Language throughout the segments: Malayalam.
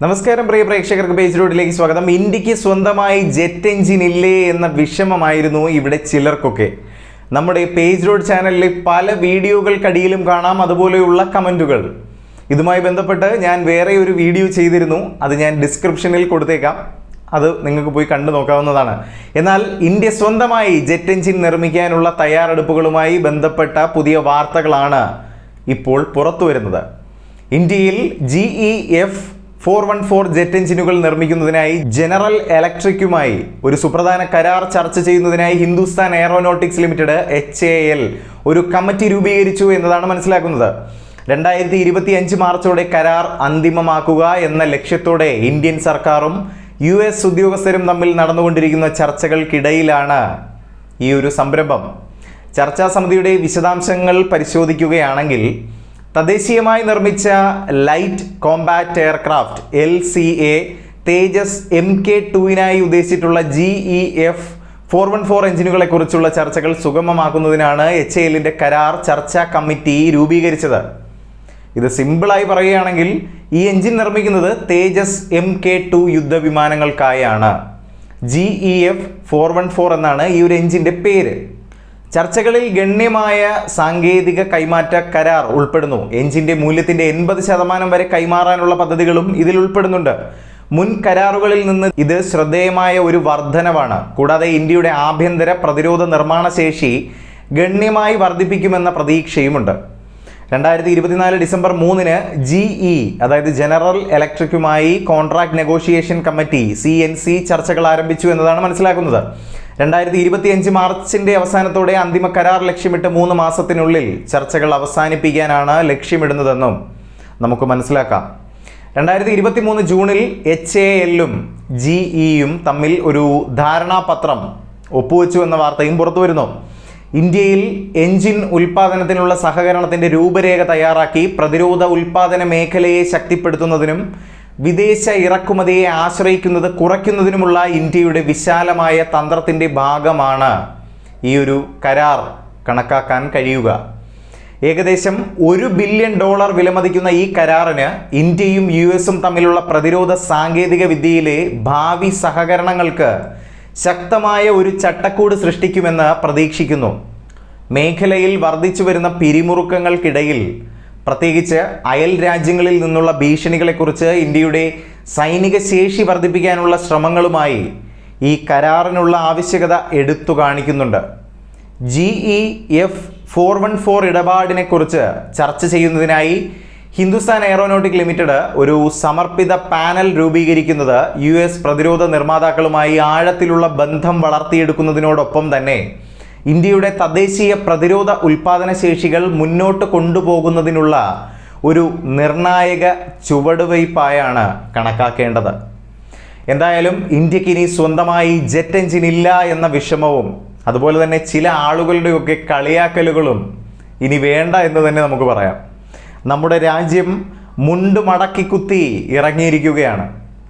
നമസ്കാരം പ്രിയ പ്രേക്ഷകർക്ക് പേജ് റോഡിലേക്ക് സ്വാഗതം. ഇന്ത്യയ്ക്ക് സ്വന്തമായി ജെറ്റ് എഞ്ചിൻ ഇല്ലേ എന്ന വിഷമമായിരുന്നു ഇവിടെ ചിലർക്കൊക്കെ. നമ്മുടെ പേജ് റോഡ് ചാനലിലെ പല വീഡിയോകൾക്കടിയിലും കാണാം അതുപോലെയുള്ള കമന്റുകൾ ഇതുമായി ബന്ധപ്പെട്ട് ഞാൻ വേറെ ഒരു വീഡിയോ ചെയ്തിരുന്നു. അത് ഞാൻ ഡിസ്ക്രിപ്ഷനിൽ കൊടുത്തേക്കാം. അത് നിങ്ങൾക്ക് പോയി കണ്ടു നോക്കാവുന്നതാണ്. എന്നാൽ ഇന്ത്യ സ്വന്തമായി ജെറ്റ് എഞ്ചിൻ നിർമ്മിക്കാനുള്ള തയ്യാറെടുപ്പുകളുമായി ബന്ധപ്പെട്ട പുതിയ വാർത്തകളാണ് ഇപ്പോൾ പുറത്തു വരുന്നത് ഇന്ത്യയിൽ G E F four one four jet എഞ്ചിനുകൾ നിർമ്മിക്കുന്നതിനായി ജനറൽ ഇലക്ട്രിക്കുമായി ഒരു സുപ്രധാന കരാർ ചർച്ച ചെയ്യുന്നതിനായി Hindustan aeronautics limited H A L ഒരു കമ്മിറ്റി രൂപീകരിച്ചു എന്നതാണ് മനസ്സിലാക്കുന്നത്. രണ്ടായിരത്തി ഇരുപത്തി അഞ്ച് മാർച്ചോടെ കരാർ അന്തിമമാക്കുക എന്ന ലക്ഷ്യത്തോടെ ഇന്ത്യൻ സർക്കാരും യു എസ് ഉദ്യോഗസ്ഥരും തമ്മിൽ നടന്നുകൊണ്ടിരിക്കുന്ന ചർച്ചകൾക്കിടയിലാണ് ഈ ഒരു സംരംഭം. ചർച്ചാ സമിതിയുടെ വിശദാംശങ്ങൾ പരിശോധിക്കുകയാണെങ്കിൽ തദ്ദേശീയമായി നിർമ്മിച്ച light combat aircraft L C A Tejas M K ടുവിനായി ഉദ്ദേശിച്ചിട്ടുള്ള G E F four one four എഞ്ചിനുകളെ കുറിച്ചുള്ള ചർച്ചകൾ സുഗമമാക്കുന്നതിനാണ് എച്ച് എല്ലിന്റെ കരാർ ചർച്ചാ കമ്മിറ്റി രൂപീകരിച്ചത്. ഇത് സിമ്പിളായി പറയുകയാണെങ്കിൽ ഈ എഞ്ചിൻ നിർമ്മിക്കുന്നത് Tejas M K two യുദ്ധവിമാനങ്ങൾക്കായാണ്. G E F four one four എന്നാണ് ഈ ഒരു എഞ്ചിന്റെ പേര്. ചർച്ചകളിൽ ഗണ്യമായ സാങ്കേതിക കൈമാറ്റ കരാർ ഉൾപ്പെടുന്നു. എഞ്ചിന്റെ മൂല്യത്തിന്റെ എൺപത് ശതമാനം വരെ കൈമാറാനുള്ള പദ്ധതികളും ഇതിൽ ഉൾപ്പെടുന്നുണ്ട്. മുൻ കരാറുകളിൽ നിന്ന് ഇത് ശ്രദ്ധേയമായ ഒരു വർധനവാണ്. കൂടാതെ ഇന്ത്യയുടെ ആഭ്യന്തര പ്രതിരോധ നിർമ്മാണ ശേഷി ഗണ്യമായി വർദ്ധിപ്പിക്കുമെന്ന പ്രതീക്ഷയുമുണ്ട്. രണ്ടായിരത്തി ഇരുപത്തിനാല് ഡിസംബർ മൂന്നിന് ജി ഇ അതായത് general ഇലക്ട്രിക്കുമായി contract negotiation committee C N C ചർച്ചകൾ ആരംഭിച്ചു എന്നതാണ് മനസ്സിലാക്കുന്നത്. രണ്ടായിരത്തി ഇരുപത്തിയഞ്ച് മാർച്ചിന്റെ അവസാനത്തോടെ അന്തിമ കരാർ ലക്ഷ്യമിട്ട് മൂന്ന് മാസത്തിനുള്ളിൽ ചർച്ചകൾ അവസാനിപ്പിക്കാനാണ് ലക്ഷ്യമിടുന്നതെന്നും നമുക്ക് മനസ്സിലാക്കാം. രണ്ടായിരത്തി ഇരുപത്തി മൂന്ന് ജൂണിൽ എച്ച് എ എല്ലും ജി ഇയും തമ്മിൽ ഒരു ധാരണാപത്രം ഒപ്പുവെച്ചു എന്ന വാർത്തയും പുറത്തു വരുന്നു. ഇന്ത്യയിൽ എഞ്ചിൻ ഉൽപാദനത്തിനുള്ള സഹകരണത്തിന്റെ രൂപരേഖ തയ്യാറാക്കി പ്രതിരോധ ഉൽപാദന മേഖലയെ ശക്തിപ്പെടുത്തുന്നതിനും വിദേശ ഇറക്കുമതിയെ ആശ്രയിക്കുന്നത് കുറയ്ക്കുന്നതിനുമുള്ള ഇന്ത്യയുടെ വിശാലമായ തന്ത്രത്തിന്റെ ഭാഗമാണ് ഈ ഒരു കരാർ കണക്കാക്കാൻ കഴിയുക. ഏകദേശം ഒരു ബില്യൺ ഡോളർ വിലമതിക്കുന്ന ഈ കരാറിന് ഇന്ത്യയും യു എസും തമ്മിലുള്ള പ്രതിരോധ സാങ്കേതിക വിദ്യയിലെ ഭാവി സഹകരണങ്ങൾക്ക് ശക്തമായ ഒരു ചട്ടക്കൂട് സൃഷ്ടിക്കുമെന്ന് പ്രതീക്ഷിക്കുന്നു. മേഖലയിൽ വർദ്ധിച്ചു വരുന്ന പിരിമുറുക്കങ്ങൾക്കിടയിൽ പ്രത്യേകിച്ച് അയൽ രാജ്യങ്ങളിൽ നിന്നുള്ള ഭീഷണികളെക്കുറിച്ച് ഇന്ത്യയുടെ സൈനിക ശേഷി വർദ്ധിപ്പിക്കാനുള്ള ശ്രമങ്ങളുമായി ഈ കരാറിനുള്ള ആവശ്യകത എടുത്തു കാണിക്കുന്നുണ്ട്. G E F four one four ഇടപാടിനെക്കുറിച്ച് ചർച്ച ചെയ്യുന്നതിനായി ഹിന്ദുസ്ഥാൻ എയറോനോട്ടിക് ലിമിറ്റഡ് ഒരു സമർപ്പിത പാനൽ രൂപീകരിക്കുന്നത് യു എസ് പ്രതിരോധ നിർമ്മാതാക്കളുമായി ആഴത്തിലുള്ള ബന്ധം വളർത്തിയെടുക്കുന്നതിനോടൊപ്പം തന്നെ ഇന്ത്യയുടെ തദ്ദേശീയ പ്രതിരോധ ഉൽപാദന ശേഷികൾ മുന്നോട്ട് കൊണ്ടുപോകുന്നതിനുള്ള ഒരു നിർണായക ചുവടുവയ്പായാണ് കണക്കാക്കേണ്ടത്. എന്തായാലും ഇന്ത്യയ്ക്ക് ഇനി സ്വന്തമായി ജെറ്റ് എഞ്ചിൻ ഇല്ല എന്ന വിഷമവും അതുപോലെ തന്നെ ചില ആളുകളുടെയൊക്കെ കളിയാക്കലുകളും ഇനി വേണ്ട എന്ന് തന്നെ നമുക്ക് പറയാം. നമ്മുടെ രാജ്യം മുണ്ട് മടക്കി കുത്തി ഇറങ്ങിയിരിക്കുകയാണ്.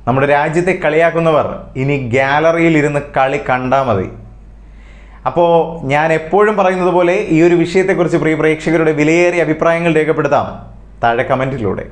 നമ്മുടെ രാജ്യത്തെ കളിയാക്കുന്നവർ ഇനി ഗാലറിയിൽ ഇരുന്ന് കളി കണ്ടാൽ മതി. അപ്പോൾ ഞാൻ എപ്പോഴും പറയുന്നത് പോലെ ഈ ഒരു വിഷയത്തെക്കുറിച്ച് പ്രിയ പ്രേക്ഷകരുടെ വിലയേറിയ അഭിപ്രായങ്ങൾ രേഖപ്പെടുത്താം. താഴെ കമന്റിലൂടെ